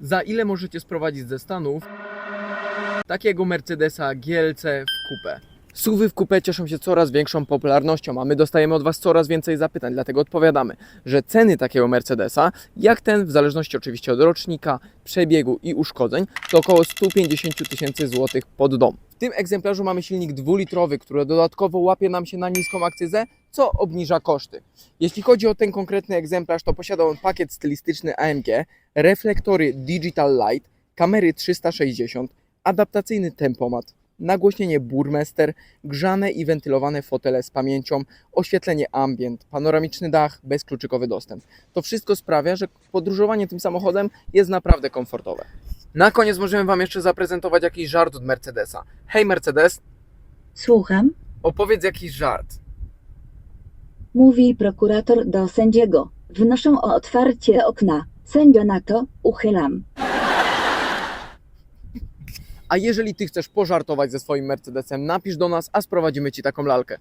Za ile możecie sprowadzić ze Stanów takiego Mercedesa GLC w kupę? SUVy w kupę cieszą się coraz większą popularnością, a my dostajemy od Was coraz więcej zapytań, dlatego odpowiadamy, że ceny takiego Mercedesa, jak ten, w zależności oczywiście od rocznika, przebiegu i uszkodzeń, to około 150 tysięcy złotych pod dom. W tym egzemplarzu mamy silnik dwulitrowy, który dodatkowo łapie nam się na niską akcyzę, co obniża koszty. Jeśli chodzi o ten konkretny egzemplarz, to posiada on pakiet stylistyczny AMG, reflektory Digital Light, kamery 360, adaptacyjny tempomat, nagłośnienie Burmester, grzane i wentylowane fotele z pamięcią, oświetlenie ambient, panoramiczny dach, bezkluczykowy dostęp. To wszystko sprawia, że podróżowanie tym samochodem jest naprawdę komfortowe. Na koniec możemy Wam jeszcze zaprezentować jakiś żart od Mercedesa. Hej Mercedes, Słucham, opowiedz jakiś żart. mówi prokurator do sędziego. Wnoszę o otwarcie okna. Sędzia na to uchylam. A jeżeli Ty chcesz pożartować ze swoim Mercedesem, napisz do nas, a sprowadzimy Ci taką lalkę.